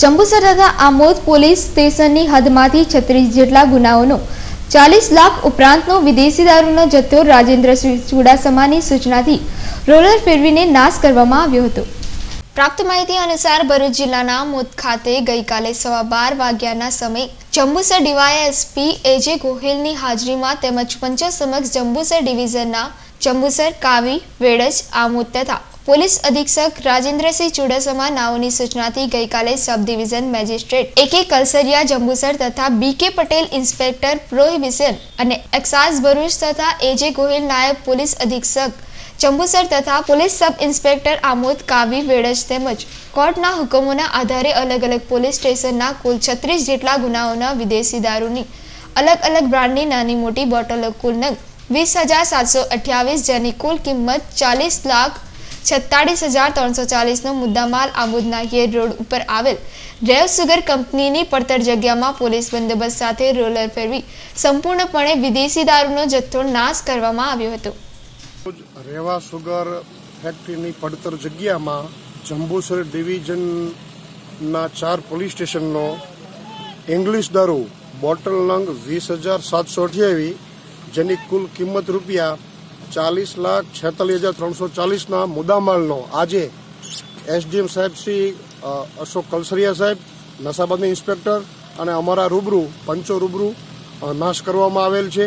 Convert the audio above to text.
જંબુસર તથા આમોદ પોલીસ સ્ટેશનની હદમાંથી છત્રીસ જેટલા ગુનાઓનો, ચાલીસ લાખ ઉપરાંતનો વિદેશી દારૂનો જથ્થો રાજેન્દ્રસિંહ ચુડાસમાની સૂચનાથી રોલર ફેરવીને નાશ કરવામાં આવ્યો હતો. પ્રાપ્ત માહિતી અનુસાર ભરૂચ જિલ્લાના મોદ ખાતે ગઈકાલે સવા બાર વાગ્યાના સમયે જંબુસર ડીવાયએસપી એજે ગોહિલની હાજરીમાં તેમજ પંચ સમક્ષ જંબુસર ડિવિઝનના જંબુસર, કાવી, વેડજ, આમોદ તથા પોલીસ અધિક્ષક રાજેન્દ્રસિંહ ચુડાસમા નાઓની સૂચનાથી ગઈકાલે સબ ડિવિઝન મેજિસ્ટ્રેટ એ કે કલસરિયા, જંબુસર તથા B K Patel inspector prohibition અને એક્સાઇઝ ભરૂચ તથા એજે ગોહિલ નાયબ પોલીસ અધિક્ષક, જંબુસર તથા police sub inspector Amod Kavi Vedaj તેમજ કોર્ટના હુકમોના આધારે અલગ અલગ પોલીસ સ્ટેશનના કુલ છત્રીસ જેટલા ગુનાઓના વિદેશી દારૂની અલગ અલગ બ્રાન્ડની નાની મોટી બોટલો કુલ નગ વીસ હજાર સાતસો અઠ્યાવીસ જેની કુલ કિંમત ચાલીસ લાખ છત્તાળીસ હજાર ત્રણસો ચાલીસનો મુદ્દામાલ આમોદના ગેર રોડ ઉપર આવેલ રેવ સુગર કંપનીની પડતર જગ્યામાં પોલીસ બંદોબસ્ત સાથે રોલર ફેરવી સંપૂર્ણપણે વિદેશી દારૂનો જથ્થો નાશ કરવામાં આવ્યો હતો. રેવા સુગર ફેક્ટરીની પડતર જગ્યામાં જંબુસર ડિવિઝનના ચાર પોલીસ સ્ટેશનનો ઇંગ્લિશ દારૂ બોટલ નંગ વીસ હજાર સાતસો અઠ્યાવીસ જેની કુલ કિંમત રૂપિયા ચાલીસ લાખ છેતાલીસ હજાર ત્રણસો ચાલીસના મુદ્દામાલનો આજે એસડીએમ સાહેબ શ્રી અશોક કલસરિયા સાહેબ નશાબાદની ઇન્સ્પેક્ટર અને અમારા રૂબરૂ, પંચો રૂબરૂ નાશ કરવામાં આવેલ છે.